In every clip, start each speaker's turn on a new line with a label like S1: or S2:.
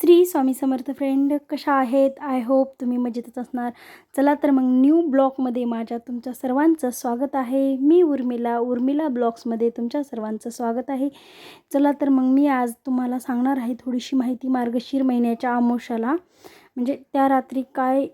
S1: श्री स्वामी समर्थ friend कशा आहेत? I hope तुम्ही मजेतच असणार. चला तर मग न्यू ब्लॉगमध्ये माझ्या तुमच्या सर्वांचं स्वागत आहे. मी उर्मिला उर्मिला ब्लॉग्समध्ये तुमच्या सर्वांचं स्वागत आहे. चला तर मग मी आज तुम्हाला सांगणार आहे थोडीशी माहिती मार्गशीर महिन्याच्या आमोशाला. म्हणजे त्या रात्री काय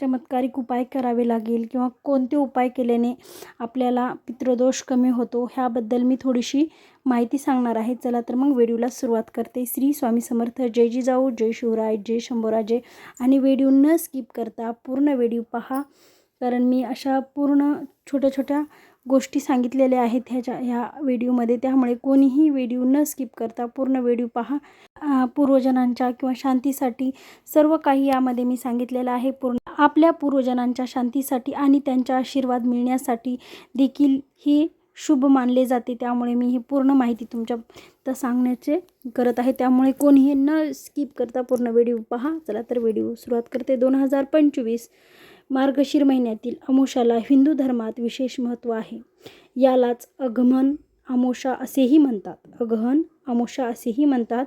S1: चमत्कारिक उपाय करावे लागेल किंवा कोणते उपाय केल्याने आपल्याला पितृदोष कमी होतो ह्याबद्दल मी थोडीशी माहिती सांगणार आहे. चला तर मग व्हिडिओला सुरुवात करते. श्री स्वामी समर्थ. जय जिजाऊ जय शिवराय जय शंभोराजे. आणि व्हिडिओ न स्किप करता पूर्ण व्हिडिओ पहा कारण मी अशा पूर्ण छोट्या छोट्या गोष्टी सांगितलेल्या आहेत ह्याच्या ह्या व्हिडिओमध्ये. त्यामुळे कोणीही व्हिडिओ न स्किप करता पूर्ण व्हिडिओ पहा. पूर्वजनांच्या किंवा शांतीसाठी सर्व काही यामध्ये मी सांगितलेलं आहे. पूर्ण आपल्या पूर्वजनांच्या शांतीसाठी आणि त्यांच्या आशीर्वाद मिळण्यासाठी देखील ही शुभ मानले जाते. त्यामुळे मी ही पूर्ण माहिती तुमच्या तर सांगण्याचे करत आहे. त्यामुळे कोणीही न स्किप करता पूर्ण व्हिडिओ पहा. चला तर व्हिडिओ सुरुवात करते. दोन हजार पंचवीस मार्गशीर महिन्यातील अमोशाला हिंदू धर्मात विशेष महत्त्व आहे. यालाच अगमन अमोशा असेही म्हणतात. अगहन अमोशा असेही म्हणतात.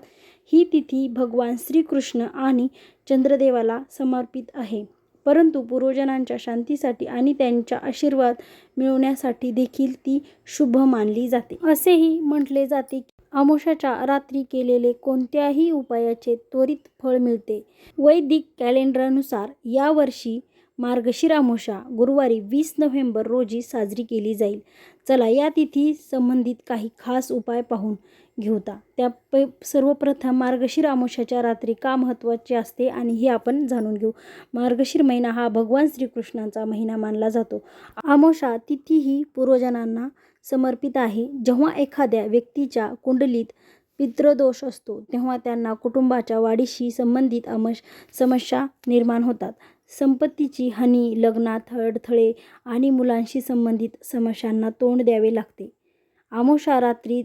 S1: ही तिथी भगवान श्रीकृष्ण आणि चंद्रदेवाला समर्पित आहे. परंतु पूर्वजनांच्या शांतीसाठी आणि त्यांच्या आशीर्वाद मिळवण्यासाठी देखील ती शुभ मानली जाते. असेही म्हटले जाते की अमोशाच्या रात्री केलेले कोणत्याही उपायाचे त्वरित फळ मिळते. वैदिक कॅलेंडरनुसार यावर्षी मार्गशीर अमोषा गुरुवारी वीस नोव्हेंबर रोजी साजरी केली जाईल. चला या तिथी संबंधित काही खास उपाय पाहून घेऊता. त्या पै सर्वप्रथम मार्गशीर अमावस्याच्या रात्री का महत्त्वाचे असते आणि हे आपण जाणून घेऊ. मार्गशीर महिना हा भगवान श्रीकृष्णांचा महिना मानला जातो. आमोषा तिथी ही पूर्वजनांना समर्पित आहे. जेव्हा एखाद्या व्यक्तीच्या कुंडलीत पितृदोष असतो तेव्हा त्यांना कुटुंबाच्या वाढीशी संबंधित अमश समस्या निर्माण होतात. संपत्तीची हानी लग्नात अडथळे आणि मुलांशी संबंधित समस्यांना तोंड द्यावे लागते. आमोशा रात्री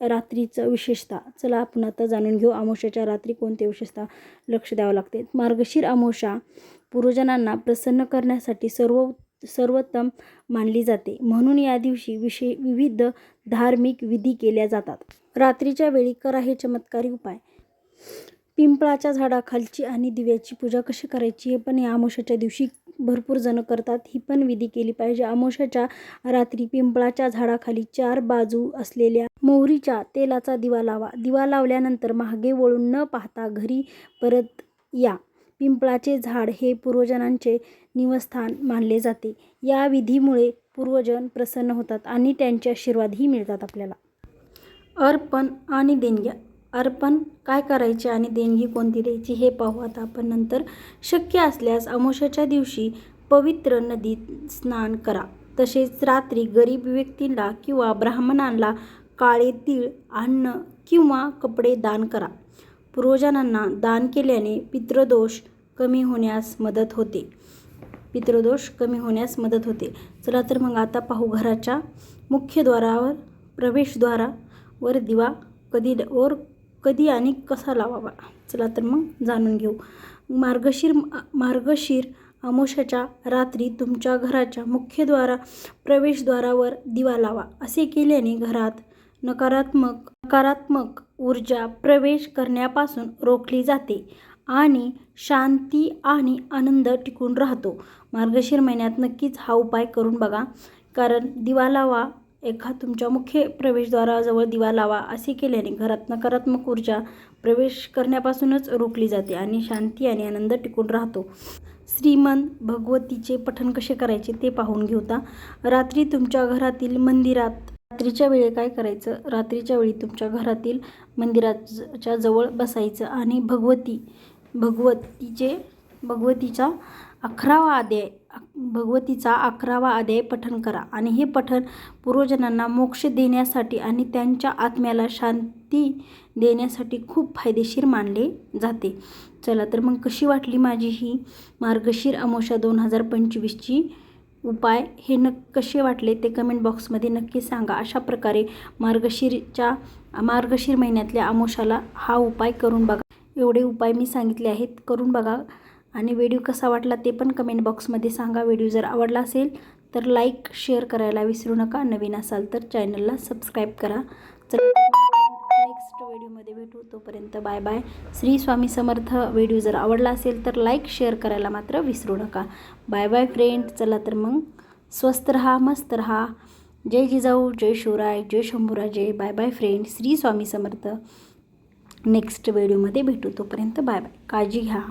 S1: रात्रीचं विशेषता. चला आपण आता जाणून घेऊ आमोशाच्या रात्री कोणते विशेषता लक्ष द्यावं लागते. मार्गशीर आमोशा पूर्वजनांना प्रसन्न करण्यासाठी सर्व सर्वोत्तम मानली जाते. म्हणून या दिवशी विशे विविध धार्मिक विधी केल्या जातात. रात्रीच्या वेळी करा हे चमत्कारी उपाय. पिंपळाच्या झाडाखालची आणि दिव्याची पूजा कशी करायची हे पण या अमावस्याच्या दिवशी भरपूर जण करतात. ही पण विधी केली पाहिजे. अमावस्याच्या रात्री पिंपळाच्या झाडाखाली चार बाजू असलेल्या मोहरीच्या तेलाचा दिवा लावा. दिवा लावल्यानंतर मागे वळून न पाहता घरी परत या. पिंपळाचे झाड हे पूर्वजनांचे निवस्थान मानले जाते. या विधीमुळे पूर्वजन प्रसन्न होतात आणि त्यांचे आशीर्वादही मिळतात आपल्याला. अर्पण आणि देणग्या. अर्पण काय करायचे आणि देणगी कोणती द्यायची हे पाहू आता आपण. नंतर शक्य असल्यास अमावस्याच्या दिवशी पवित्र नदीत स्नान करा. तसेच रात्री गरीब व्यक्तींना किंवा ब्राह्मणांना काळे तीळ अन्न किंवा कपडे दान करा. पूर्वजनांना दान केल्याने पितृदोष कमी होण्यास मदत होते. पितृदोष कमी होण्यास मदत होते. चला तर मग आता पाहू घराच्या मुख्यद्वारावर प्रवेशद्वारावर दिवा कधी वर कधी आणि कसा लावावा? चला तर मग जाणून घेऊ. मार्गशीर मार्गशीर अमोशाच्या रात्री तुमच्या घराच्या मुख्यद्वारा प्रवेशद्वारावर दिवा लावा. असे केल्याने घरात नकारात्मक नकारात्मक ऊर्जा प्रवेश करण्यापासून रोखली जाते आणि शांती आणि आनंद टिकून राहतो. मार्गशीर महिन्यात नक्कीच हा उपाय करून बघा. कारण दिवा लावा एका तुमच्या मुख्य प्रवेशद्वाराजवळ दिवा लावा असे केल्याने घरात नकारात्मक ऊर्जा प्रवेश करण्यापासूनच रोखली जाते आणि शांती आणि आनंद टिकून राहतो. श्रीमंत भगवतीचे पठण कसे करायचे ते पाहून घेऊता. रात्री तुमच्या घरातील मंदिरात रात्रीच्या वेळी काय करायचं? रात्रीच्या वेळी तुमच्या घरातील मंदिराच्या जवळ बसायचं आणि भगवती भगवतीचे भगवतीचा अकरावा अध्याय भगवतीचा अकरावा अध्याय पठण करा. आणि हे पठण पूर्वजनांना मोक्ष देण्यासाठी आणि त्यांच्या आत्म्याला शांती देण्यासाठी खूप फायदेशीर मानले जाते. चला तर मग कशी वाटली माझी ही मार्गशीर अमोषा दोन हजार पंचवीसची? उपाय हे न कसे वाटले ते कमेंट बॉक्समध्ये नक्की सांगा. अशा प्रकारे मार्गशीरच्या मार्गशीर महिन्यातल्या आमोशाला हा उपाय करून बघा. एवढे उपाय मी सांगितले आहेत करून बघा. आणि व्हिडिओ कसा वाटला ते पण कमेंट बॉक्समध्ये सांगा. व्हिडिओ जर आवडला असेल तर लाईक शेअर करायला विसरू नका. नवीन असाल तर चॅनलला सबस्क्राईब करा. चला व्हिडिओमध्ये भेटू. तोपर्यंत bye bye. Shri Swami Samarth. Video जर आवडला असेल तर लाईक शेअर करायला मात्र विसरू नका. Bye bye friend. चला तर मग स्वस्त रहा मस्त रहा. जय जिजाऊ जय शिवराय जय Shambhuraje bye bye friend. Shri Swami Samarth. Next व्हिडिओमध्ये भेटू. तोपर्यंत बाय बाय. काळजी घ्या.